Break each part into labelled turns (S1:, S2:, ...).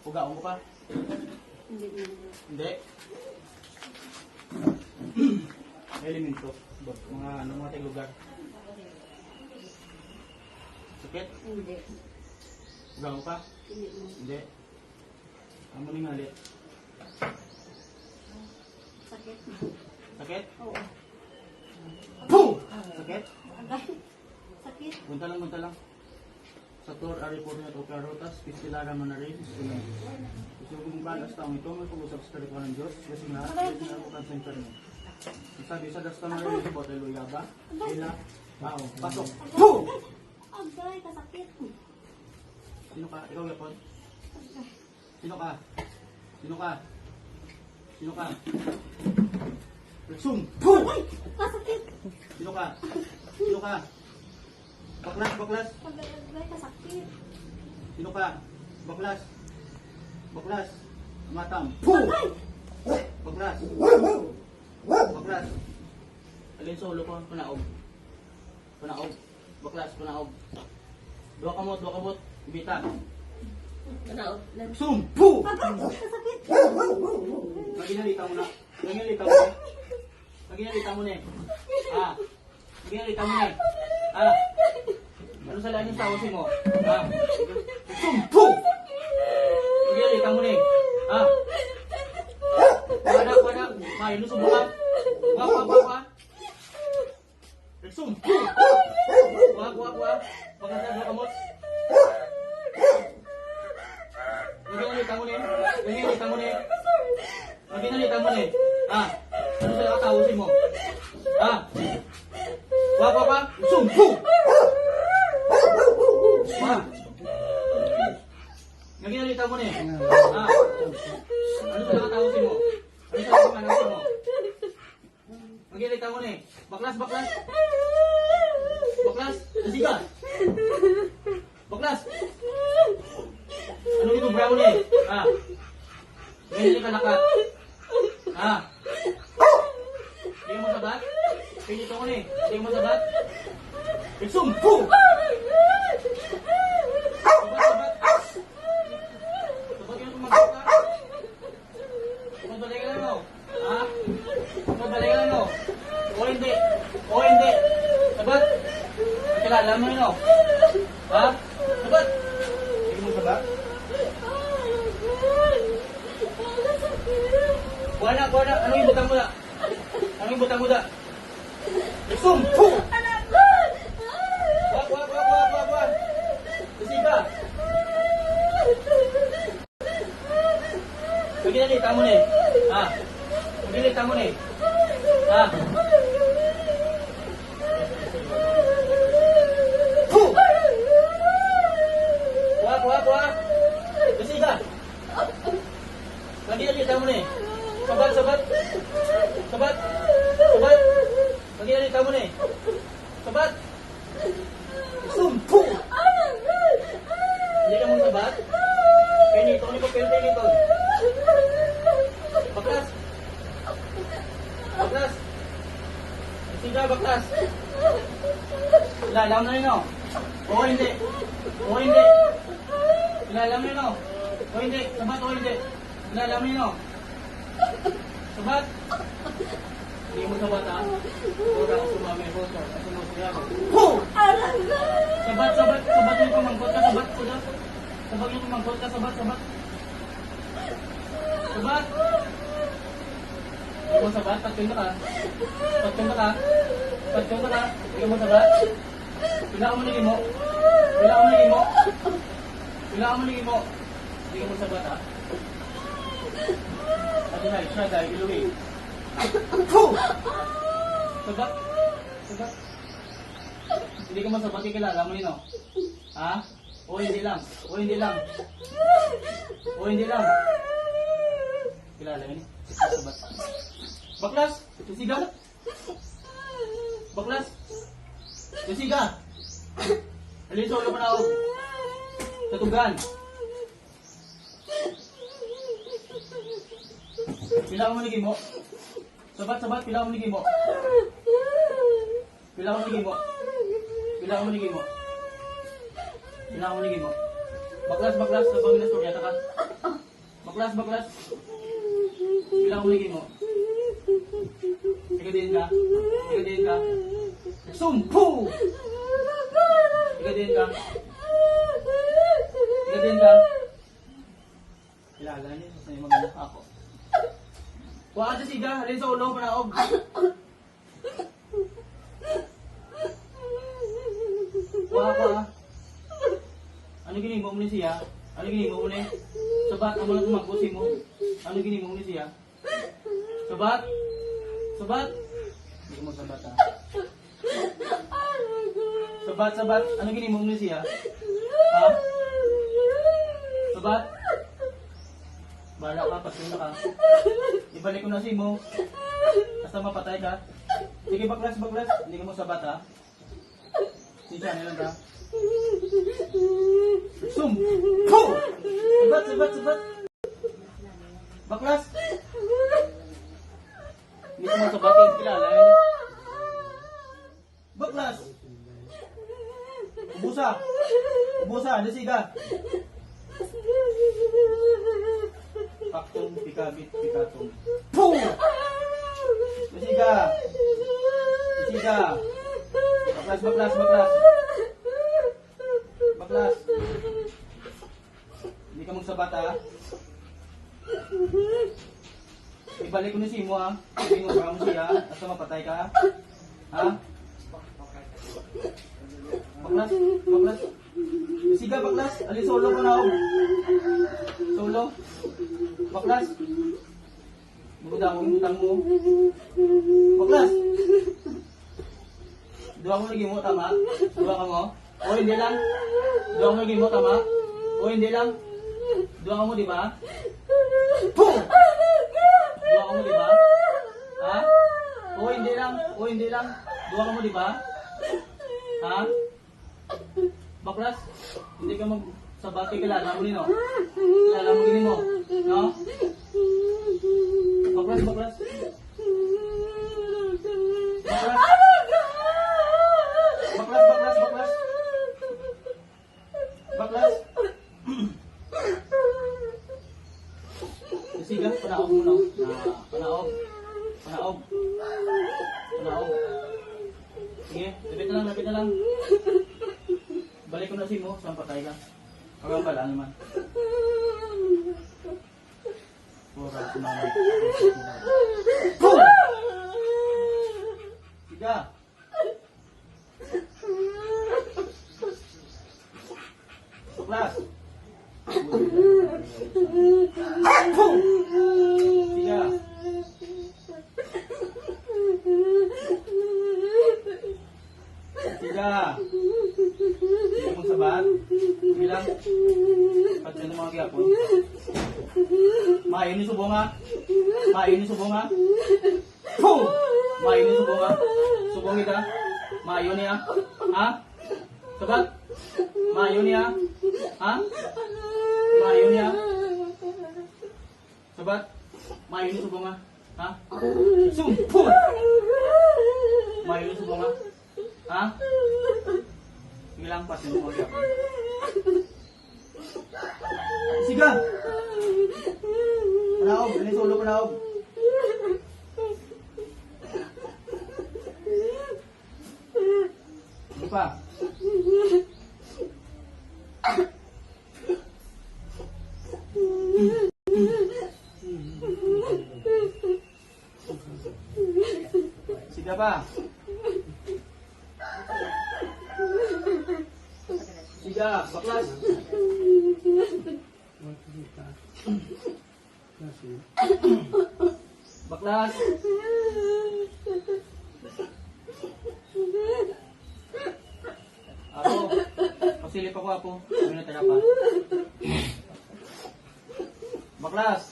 S1: Pugaon ko pa.
S2: Hindi.
S1: Hindi. Elemento. Mga ano, mga tayong lugar. Sakit?
S2: Hindi.
S1: Pugaon ko pa?
S2: Hindi.
S1: Hindi. Amo ni ngali.
S2: Sakit.
S1: Sakit?
S2: Oo.
S1: Boom! Sakit?
S2: Sakit.
S1: Punta lang, punta lang. Sa tour, ari po rin ito karo, tas pistilara man rin. Gusto ko kung balas taong ito, may pag-usap sa kalikuan ng Diyos, kasi nga, kasi ako center mo. Sabi sa das na rin ito, bote luya ba? Ila, tao, pasok. Boom!
S2: Agay. Kasakit.
S1: Sino ka? Ikaw yapon? Sino ka? Sino ka? Sino ka? Reksum! Boom!
S2: Kasakit.
S1: Sino ka? Sino ka? Baklas, baklas!
S2: Agay. Agay. Kasakit.
S1: Sino ka? Baklas. Baklas. Matam. Puh! Baklas. Baklas. Alin sa ulo ko, panaog. Panaog. Baklas, panaog. Dua kamot, dua kamot. Ibita.
S2: Panaog.
S1: Sum! Puh!
S2: Agay. Kasakit.
S1: Maginalita mo na. Maginalita mo na. Maginalita mo na eh. Ah. Maginalita mo na eh. Ah. Ano sa lahat ng mo? Ah. Sum! Puh! Maginalita mo na eh. Ah. Wala, wala. May, lusog mo ka. Wak, wak, wak, wak. Reksum! Puh! Wak, wak, wak. Pagkasa dua kamot. Maginalita mo na eh. Maginalita mo na eh. Maginalita mo na eh. Ah. Ano sa katawasin mo? Ah. Wak, wak, wak. Reksum! Puh! Wak. Maginalita mo na eh. Ah. Ano sa nakatawasin mo? Ano sa nakatawasin mo? Maginalita mo na eh. Baklas, baklas. Baklas. Nasiga. Baklas. Ano ito brown eh? Ah. Ganyan ka lakat. Ah. Hindi mo sabat? Pinito ko na eh. Hindi mo sabat? Iksum! Puh! Sabat, sabat. Sabat yun kung magkita. Magbalik ka lang no? Ha? Magbalik ka lang no? O hindi? O hindi? Sabat? Kilala mo yun no? Ha? Sabat? Hindi mo sabat? Kuha na, kuha na. Ano yung butang mo da? Ano yung butang mo da? Iksum! Puh! Wag, wag, wag, wag, wag, wag. Isiga. Maginalita mo na eh. Ha? Maginalita mo na eh. Ha? Puh! Wag, wag, wag. Isiga. Maginalita mo na eh. Sabat, sabat. Sabat. Sabat. Maginalita mo na eh. Sabat. Zoom! Puh! Hindi ka mong sabat? Pinito ko ni papel pinito. Baklas! Baklas! Siga, baklas! Ilalam na yun, no? Oo, hindi. Oo, hindi. Ilalam na yun, no? Hindi. Sabat, oo, hindi. Na yun, no? Sabat! Hindi mo sabat, ha? Huwag ako sumami ko. Sumusuya ako. Puh! Sabat, sabat, sabat yung pamangkot ka, sabat, sabat. Sabat yung pamangkot ka, sabat, sabat. Sabat. Hindi mo sabat, patyon na ka. Patyon na ka. Patyon na ka. Hindi mo sabat. Pila ka mo naging mo. Pila ka mo naging mo. Pila ka mo naging mo. Hindi mo sabat, ha. Ano na, siya dahil iluwi. Puh! Sabat. Sabat. Hindi ka masabat, kilala mo yun, no? Ha? O hindi lang. O hindi lang. O hindi lang. Kilala yun? Sabat. Baklas! Tusiga! Baklas! Tusiga! Alin sa ulo pa na ako? Tatugan! Pila mo naging mo? Sabat, sabat, pila mo naging mo? Pila mo naging mo? Pila mo naging mo? Pila mo naging mo? Baklas, baklas, sa Panginoon, yata ka. Baklas, baklas. Bilang uligin mo. Ikadiin ka. Ikadiin ka. Sumpu! Ikadiin ka. Ikadiin ka. Kilala niyo sa mga maganda ako. Kuha ka siga, rin sa ulo, panaog. Kuha ka. Ano gini mo muli siya? Ano gini mo muli? Sabat, ang mga tumagusi mo. Ano gini mo muli siya? Sabat? Sabat? Hindi ko magsabat ha. Sabat, sabat. Ano gini mo siya? Ha? Sabat? Bahala ka, pagsunod ka. Ibalik ko na si mo. Basta mapatay ka. Sige, baklas, baklas. Hindi ka mo sabat ha. Siya nilang ka. Sum! Ho! Sabat, sabat, sabat. Baklas! Hindi ko mo sabatin. Kilala eh. Baklas! Ubusa! Ubusa! Nasiga! Paktong, pikabit, pikatong. Pum! Nasiga! Nasiga! Baklas, baklas, baklas. Baklas. Hindi ka magsabat ha. Ibalik ko na si mo ha. Hindi mo baka mo siya. Basta mapatay ka. Ha? Baklas, baklas. Siga, baklas. Ali, solo ko na ako. Solo. Baklas. Bugda mo yung utang mo. Baklas. Dua mo lagi mo, tama? Dua ka mo? O hindi lang? Dua mo lagi mo, tama? O hindi lang? Dua ka mo, di ba? Boom! Dua ka mo, di ba? Ha? O hindi lang? O hindi lang? Dua ka mo, di ba? Ha? Baklas? Hindi ka mag... Sa bati kilala mo nino? Kilala mo gini mo? No? Baklas, baklas. Baklas. Baklas, baklas, baklas. Baklas. Na, panaog. Panaog. Panaog. Sige, lapit na lang, lapit na lang. Balik ko na si mo, saan patay ka? Hanggang pala naman. Pura, sumama. Boom! Siga. Suklas. Boom! Siga. Siga. Sige mong sabat. Sige lang. Pati ng mga gyapon. Maayon ni subong ha. Maayon ni subong ha. Boom! Maayon ni subong ha. Subong kita. Maayon niya. Ha? Sabat? Maayon niya. Ha? Maayon niya. Sabat? Maayon ni subong ha. Ha? Sum! Boom! Maayon ni subong ha. Ha? Sige lang, pati ng Siga! Panaog, solo panaog? Ano pa? Siga pa? Siga, baklas! Baklas! Ako, pasilip ako ako. Ano na pa? Baklas!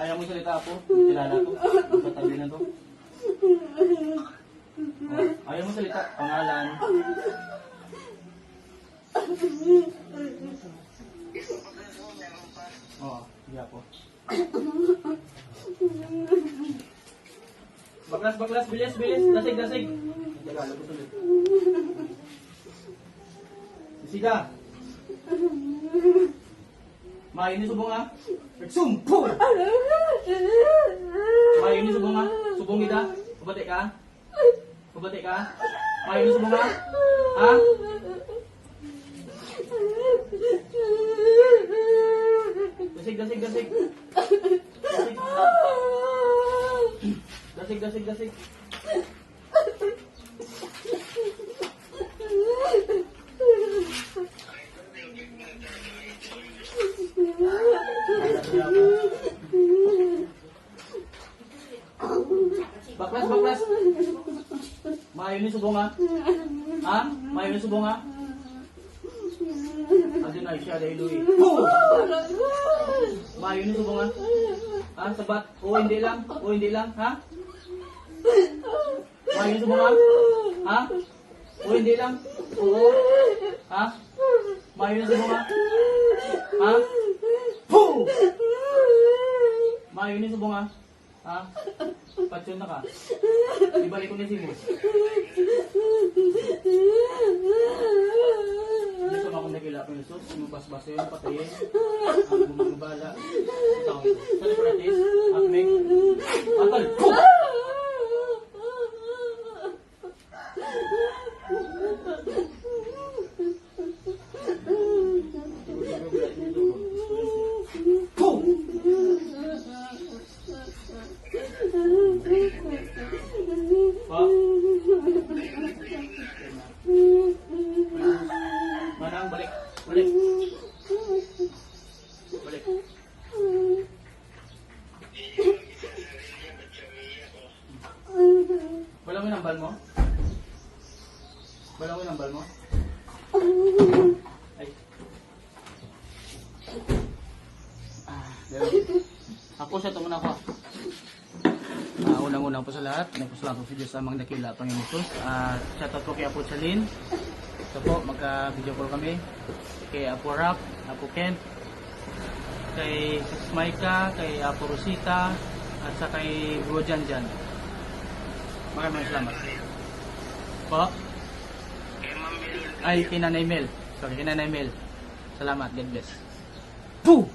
S1: Ayaw mo salita ako. Kilala ko. Patabi na to. Ayaw mo salita. Pangalan. Ako. Baklas, baklas, bilis, bilis. Dasig, dasig. Tagalog ko tuloy. Siga. Mayo ni subong ha. Nagsumpo! Mayo ni subong ha. Subong kita. Pabati ka. Pabati ka. Mayo ni subong ha. Ha? Dasig, dasig, dasig. Dasig. Dasig, dasig, dasig. Baklas, baklas. Mayo ni subong ha. Ha? Mayo ni subong ha. Adin ay siya dahil Louie. Mayo ni subong ha. Ha? Sabat? O hindi lang? O hindi lang? Ha? Mayo ni subong ha? Ha? O hindi lang? Oo. Ha? Mayo ni subong ha? Ha? Poo! Mayo ni subong ha? Ha? Patsyon na ka. Ibalik ko ni Simos. Hindi sa mga nakila ko Jesus, yung basbas yun, patayin, ang gumagabala. Sa Socrates, Akmek, Atal, Pum! Wala mo nambal mo? Wala mo? Ay. Ah. Ako siya tumun ako. Ah, unang-unang po sa lahat, nagpasalamat po sa Diyos sa mga dakila Panginoon Jesus. Ah, shout out po kay Apo Chalin. Ito po, magka-video call kami. Kay Apo Rap, Apo Kent, kay Sis Maika, kay Apo Rosita, at sa kay Bro Jan. Maraming salamat. Po? Ay, kay Nanay Mel. Sorry, kay Nanay Mel. Salamat, God bless. Poo!